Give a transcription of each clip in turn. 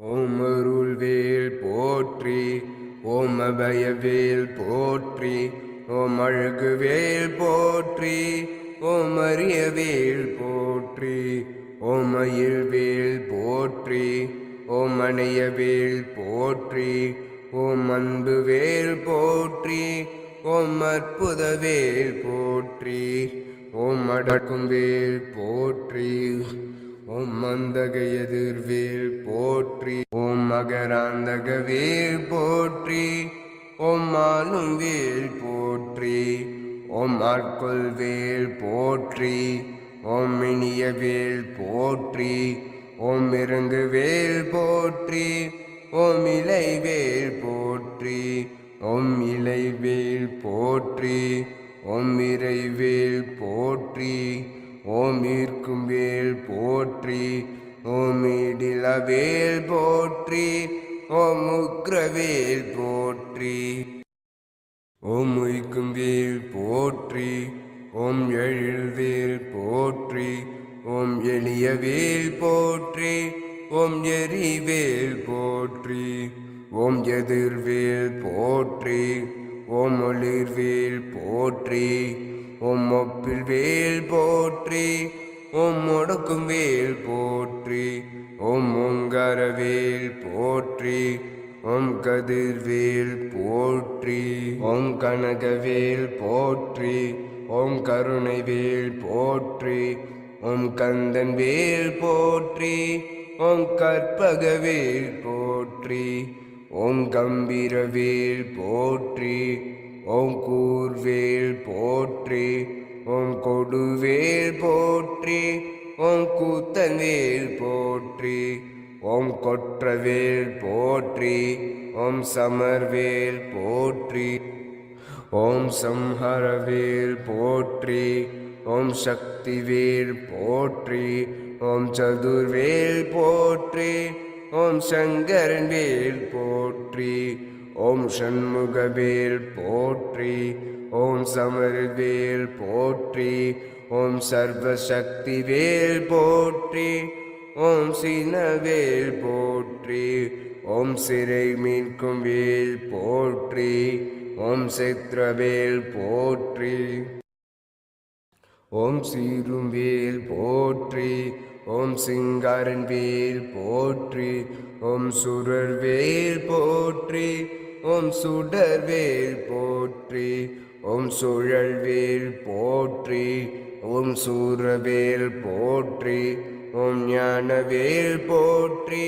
ஓம் அருள்வேல் போற்றி ஓம் அபயவேல் போற்றி ஓம் அழகுவேல் போற்றி ஓம் அரியவேல் போற்றி ஓம் அயில்வேல் போற்றி ஓம் அணையவேல் போற்றி ஓம் அன்புவேல் போற்றி ஓம் அற்புதவேல் போற்றி ஓம் அடக்கும் வேல் போற்றி. ஓம் மந்தக எதிர்வேல் போற்றி ஓம் மகராந்தக வேல் போற்றி ஓம் மாலும் வேல் போற்றி ஓம் ஆட்கொள் வேல் போற்றி ஓம் இனிய வேல் போற்றி ஓம் இறங்கு வேல் போற்றி ஓம் இலை வேல் போற்றி ஓம் இலை வேல் போற்றி ஓம் இறைவேல் போற்றி. ஓம் ஈர்க்கும் வேல் போற்றி ஓம் இடிலவேல் போற்றி ஓம் உக்ரவேல் போற்றி. ஓம் உய்க்கும் வேல் போற்றி ஓம் எழில்வேல் போற்றி ஓம் எளிய வேல் போற்றி ஓம் எரிவேல் போற்றி. ஓம் எதிர்வேல் போற்றி ஓம் ஒளிர்வேல் போற்றி உம்மொப்பில் வேல் போற்றி ஓம் முடக்கும் வேல் போற்றி உம் உங்கர வேல் போற்றி ஓம் கதிர்வேல் போற்றி ஓம் கனகவேல் போற்றி உம் கருணை வேல் போற்றி உம் கந்தன் வேல் போற்றி ஓம் கற்பகவேல் போற்றி ஓம் கம்பீரவேல் போற்றி ஓம் கூர்வேல் போற்றி ஓம் கொடுவேல் போற்றி ஓம் கூத்தவேல் போற்றி ஓம் கொற்றவேல் போற்றி ஓம் சமர்வேல் போற்றி ஓம் சம்ஹரவேல் போற்றி ஓம் சக்திவேல் போற்றி ஓம் சதுர்வேல் போற்றி ஓம் சங்கரன் வேல் போற்றி ஓம் சண்முகவேல் போற்றி ஓம் சமர்வேல் போற்றி ஓம் சர்வசக்தி வேல் போற்றி ஓம் சினவேல் போற்றி ஓம் சிறை மீட்கும் வேல் போற்றி ஓம் சித்திரவேல் போற்றி ஓம் சீரும் வேல் போற்றி ஓம் சிங்காரன் வேல் போற்றி ஓம் சுரர் வேல் போற்றி ஓம் சுடர்வேல் போற்றி ஓம் சுழல்வேல் போற்றி ஓம் சூரவேல் போற்றி ஓம் ஞானவேல் போற்றி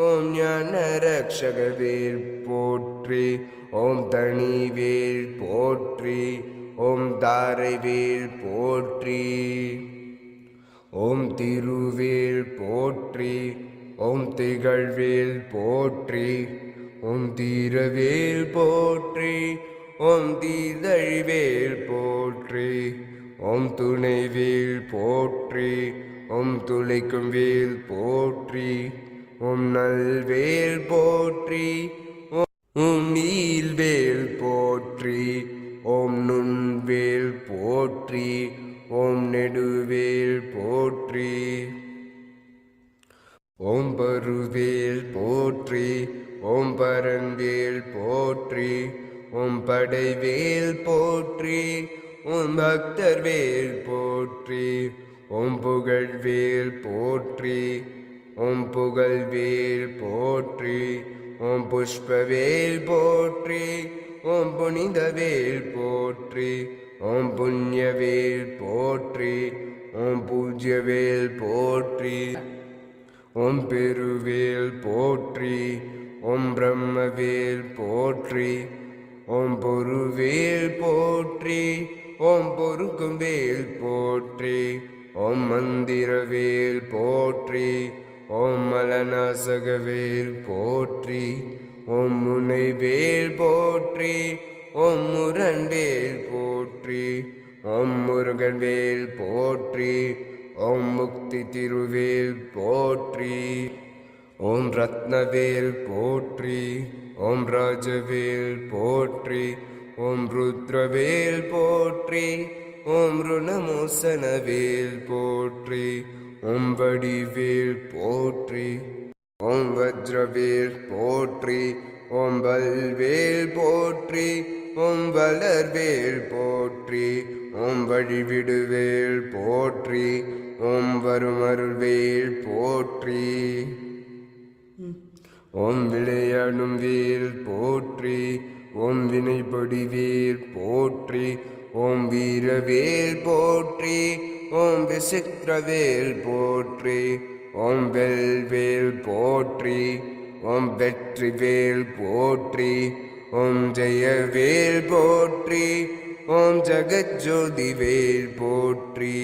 ஓம் ஞான ரக்ஷகவேல் போற்றி ஓம் தனிவேல் போற்றி ஓம் தாரைவேல் போற்றி ஓம் திருவேல் போற்றி ஓம் திகழ்வேல் போற்றி ஓம் தீரவேல் போற்றி ஓம் தீதழிவேல் போற்றி ஓம் துணைவேல் போற்றி ஓம் துளைக்கும் வேல் போற்றி ஓம் நல்வேல் போற்றி ஓம் நீ ஓம்பருவேல் போற்றி ஓம்பரன்வேல் போற்றி ஓம் படைவேல் போற்றி ஓம் பக்தர் வேல் போற்றி ஓம் புகழ்வேல் போற்றி ஓம் புகழ்வேல் போற்றி ஓம் புஷ்பவேல் போற்றி ஓம் புனிதவேல் போற்றி ஓம் புண்ணியவேல் போற்றி ஓம் பூஜ்யவேல் போற்றி. ஓம் பெருவேல் போற்றி ஓம் பிரம்மவேல் போற்றி ஓம் பொருவேல் போற்றி ஓம் பொறுக்கும் வேல் போற்றி ஓம் மந்திரவேல் போற்றி ஓம் மலநாசகவேல் போற்றி ஓம் முனைவேல் போற்றி ஓம் முரண்வேல் போற்றி ஓம் முருகன்வேல் போற்றி ஓம் முக்தி திருவேல் போற்றி. ஓம் ரத்னவேல் போற்றி. ஓம் ராஜவேல் போற்றி. ஓம் ருத்ரவேல் போற்றி. ஓம் ருணமோசனவேல் போற்றி. ஓம் வடிவேல் போற்றி. ஓம் வஜ்ரவேல் போற்றி. ஓம் வல்வேல் போற்றி. ஓம் வளர்வேல் போற்றி. ஓம் வழிவிடுவேல் போற்றி ஓம் வருமருள்வேல் போற்றி. ஓம் விளையாடும் வேல் போற்றி ஓம் வினைப்படி வேல் போற்றி ஓம் வீரவேல் போற்றி ஓம் விசித்திரவேல் போற்றி ஓம் வெல்வேல் போற்றி ஓம் வெற்றிவேல் போற்றி ஓம் ஜெயவேல் போற்றி ஓம் ஜெகஜோதி வேல் போற்றி.